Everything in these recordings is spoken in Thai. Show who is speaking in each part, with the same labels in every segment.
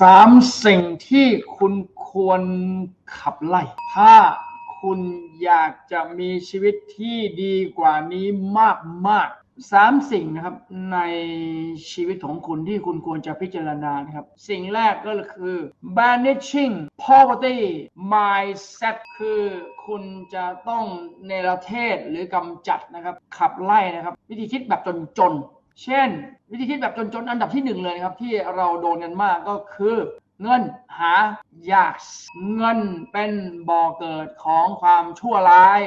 Speaker 1: สามสิ่งที่คุณควรขับไล่ ถ้าคุณอยากจะมีชีวิตที่ดีกว่านี้มาก ๆ สามสิ่งนะครับในชีวิตของคุณที่คุณควรจะพิจารณานะครับ สิ่งแรกก็คือ banishing poverty mindset คือคุณจะต้องเนรเทศหรือกำจัดนะครับ ขับไล่นะครับ วิธีคิดแบบจน ๆ เช่น วิธีคิดแบบจนๆ อันดับที่หนึ่งเลยนะครับ ที่เราโดนกันมากก็คือ เงินหายากเงินเป็นบ่อเกิดของความชั่วร้าย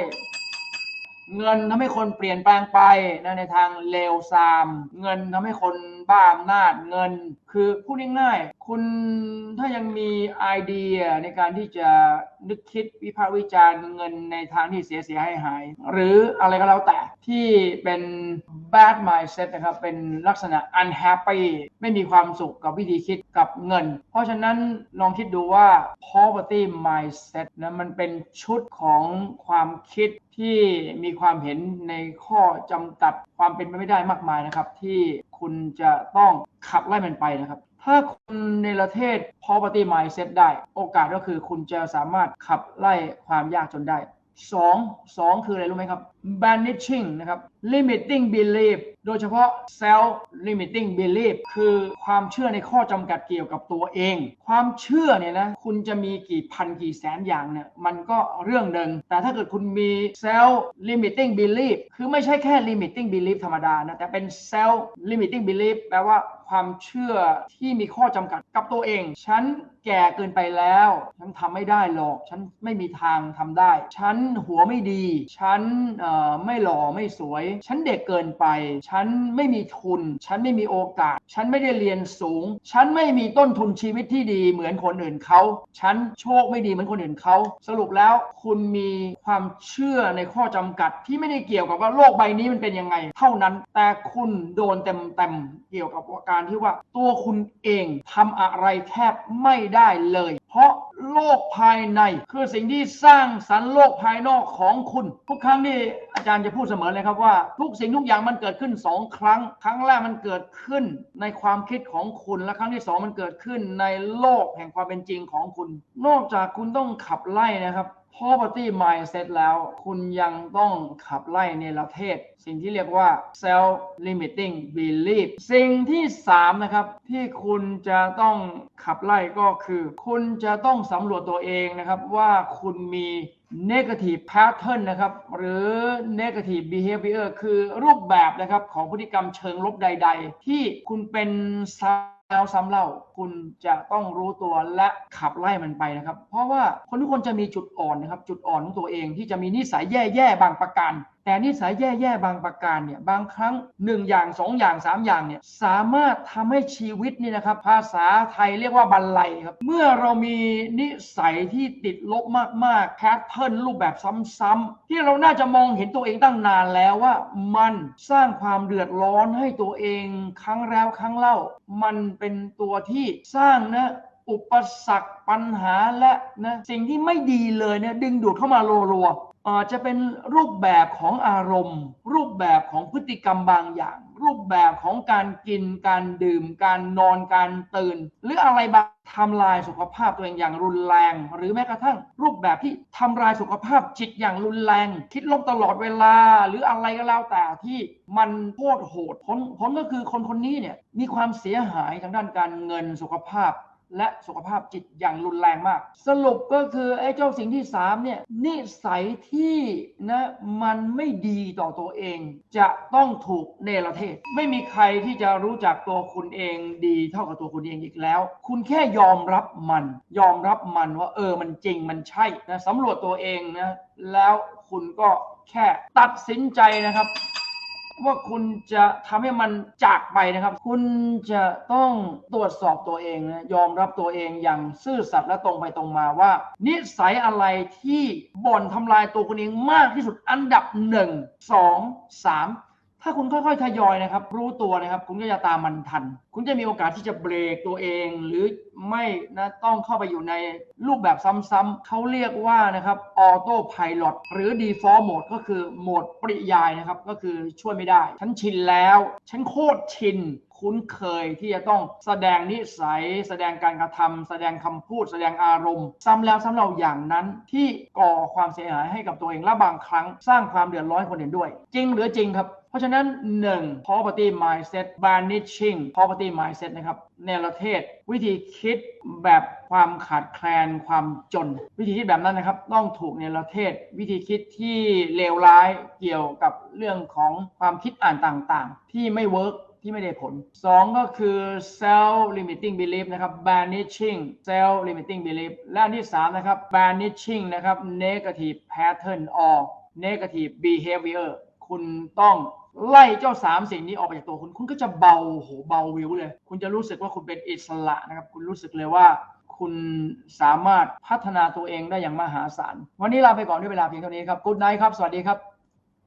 Speaker 1: เงินทำให้คนเปลี่ยนแปลงไปในทางเลวทราม เงินทำให้คน บ้าอำนาจเงิน คือพูดง่ายๆคุณถ้ายังมีไอเดียในการที่จะนึกคิดวิพากษ์วิจารณ์เงินในทางที่เสียเสียหายหาย หรืออะไรก็แล้วแต่ที่เป็น bad mindset นะครับ เป็นลักษณะ unhappy ไม่มีความสุขกับวิธีคิดกับเงิน เพราะฉะนั้นลองคิดดูว่า poverty mindset นะมันเป็นชุดของความคิดที่มีความเห็นในข้อจำกัด ความเป็นไปไม่ได้มากมายนะครับ ที่คุณจะต้องขับไล่มันไปนะครับ ถ้าคุณในประเทศ poverty mindset ได้ โอกาสก็คือคุณจะสามารถขับไล่ความยากจนได้สองสองคืออะไรรู้ไหมครับ banishing นะครับ limiting belief โดยเฉพาะ self limiting belief คือความเชื่อในข้อจำกัดเกี่ยวกับตัวเอง ความเชื่อเนี่ยนะ คุณจะมีกี่พันกี่แสนอย่างเนี่ย มันก็เรื่องหนึ่ง แต่ถ้าเกิดคุณมี self limiting belief คือไม่ใช่แค่ limiting belief ธรรมดานะ แต่เป็น self limiting belief แปลว่าความเชื่อที่มีข้อจำกัดกับตัวเอง ฉันแก่เกินไปแล้ว ฉันทำไม่ได้หรอก ฉันไม่มีทางทำได้ ฉันหัวไม่ดี ฉันเไม่หล่อไม่สวย ฉันเด็กเกินไป ฉันไม่มีทุน ฉันไม่มีโอกาส ฉันไม่ได้เรียนสูง ฉันไม่มีต้นทุนชีวิตที่ดีเหมือนคนอื่นเขา ฉันโชคไม่ดีเหมือนคนอื่นเขาสรุปแล้วคุณมีความเชื่อในข้อจำกัดที่ไม่ได้เกี่ยวกับว่าโลกใบนี้มันเป็นยังไง เท่านั้นแต่คุณโดนเต็มๆเกี่ยวกับการที่ว่าตัวคุณเองทำอะไรแทบไม่ได้เลย โลกภายใน คือสิ่งที่สร้างสรรค์โลกภายนอกของคุณ ทุกครั้งที่อาจารย์จะพูดเสมอเลยครับว่า ทุกสิ่งทุกอย่างมันเกิดขึ้นสองครั้ง ครั้งแรกมันเกิดขึ้นในความคิดของคุณ และครั้งที่สองมันเกิดขึ้นในโลกแห่งความเป็นจริงของคุณ นอกจากคุณต้องขับไล่นะครับ poverty mindset แล้ว คุณยังต้องขับไล่ในประเทศ สิ่งที่เรียกว่า self limiting belief สิ่งที่ 3 นะครับ ที่คุณจะต้องขับไล่ก็คือ คุณจะต้องสำรวจตัวเองนะครับว่าคุณมี negative pattern นะครับ หรือ negative behavior คือรูปแบบนะครับของพฤติกรรมเชิงลบใด ๆ ที่คุณเป็นซ้ำ แล้วซ้ำเล่าคุณจะต้องรู้ตัวและขับไล่มันไปนะครับ เพราะว่าคนทุกคนจะมีจุดอ่อนนะครับ จุดอ่อนของตัวเองที่จะมีนิสัยแย่ๆบางประการ แต่นิสัยแย่ๆบางประการเนี่ยบางครั้ง 1 อย่าง 2 อย่าง 3 อย่างเนี่ยสามารถทำให้ชีวิตนี่นะครับ ภาษาไทยเรียกว่าบันไลครับ เมื่อเรามีนิสัยที่ติดลบมากๆแพทเทิร์นรูปแบบซ้ำๆที่เราน่าจะมองเห็นตัวเองตั้งนานแล้วว่า มันสร้างความเดือดร้อนให้ตัวเองครั้งแล้วครั้งเล่า มันเป็นตัวที่สร้างนะอุปสรรคปัญหาและนะสิ่งที่ไม่ดีเลยเนี่ยดึงดูดเข้ามารัวๆ อาจจะเป็นรูปแบบของอารมณ์ รูปแบบของพฤติกรรมบางอย่าง รูปแบบของการกินการดื่ม การนอนการตื่น หรืออะไรบางทำลายสุขภาพตัวเองอย่างรุนแรง หรือแม้กระทั่ง รูปแบบที่ทำลายสุขภาพจิตอย่างรุนแรง คิดลบตลอดเวลา หรืออะไรก็แล้วแต่ที่มันโคตรโหดผลผลก็คือคนคนนี้เนี่ยมีความเสียหายทางด้านการเงินสุขภาพ และสุขภาพจิตอย่างรุนแรงมาก สรุปก็คือไอ้เจ้าสิ่งที่3เนี่ยนิสัยที่นะมันไม่ดีต่อตัวเอง จะต้องถูกเนรเทศ ไม่มีใครที่จะรู้จักตัวคุณเองดีเท่ากับตัวคุณเองอีกแล้ว คุณแค่ยอมรับมัน ยอมรับมันว่าเออมันจริงมันใช่นะสำรวจตัวเองนะแล้วคุณก็แค่ตัดสินใจนะครับ ว่าคุณจะทำให้มันจากไปนะครับ คุณจะต้องตรวจสอบตัวเองนะยอมรับตัวเองอย่างซื่อสัตย์และตรงไปตรงมาว่า นิสัยอะไรที่บ่นทำลายตัวคุณเองมากที่สุดอันดับหนึ่งสองสาม ถ้าคุณค่อยๆทยอยนะครับ รู้ตัวนะครับ คุณก็จะตามมันทัน คุณจะมีโอกาสที่จะเบรกตัวเอง หรือไม่นะต้องเข้าไปอยู่ในรูปแบบซ้ำๆเขาเรียกว่านะครับออโต้พายโหรือ default mode ก็คือโหมดปริยายนะครับ ก็คือช่วยไม่ได้ ฉันชินแล้ว ฉันโคตรชินคุ้นเคยที่จะต้องแสดงนิสัย แสดงการกระทำแสดงคำพูด แสดงอารมณ์ ซ้ำแล้วซ้ำเล่าอย่างนั้นที่ก่อความเสียหายให้กับตัวเองและบางครั้ง สร้างความเดือดร้อนคนอื่นด้วย จริงหรือจริงครับ เพราะฉะนั้น 1. property mindset banishing property mindset นะครับในประเทศ วิธีคิดแบบความขาดแคลนความจน วิธีคิดแบบนั้นนะครับ ต้องถูกในประเทศ วิธีคิดที่เลวร้ายเกี่ยวกับเรื่องของความคิดอ่านต่างๆ ที่ไม่เวิร์กที่ไม่ได้ผล 2 ก็คือ self limiting belief นะครับ banishing self limiting belief และอันที่ 3 นะครับ banishing นะครับ negative pattern or negative behavior คุณต้อง ไล่เจ้าสามสิ่งนี้ออกไปจากตัวคุณ คุณก็จะเบาโหเบาวิวเลย คุณจะรู้สึกว่าคุณเป็นอิสระนะครับ คุณรู้สึกเลยว่าคุณสามารถพัฒนาตัวเองได้อย่างมหาศาล วันนี้ลาไปก่อนด้วยเวลาเพียงเท่านี้ครับคุณไนท์ครับ สวัสดีครับ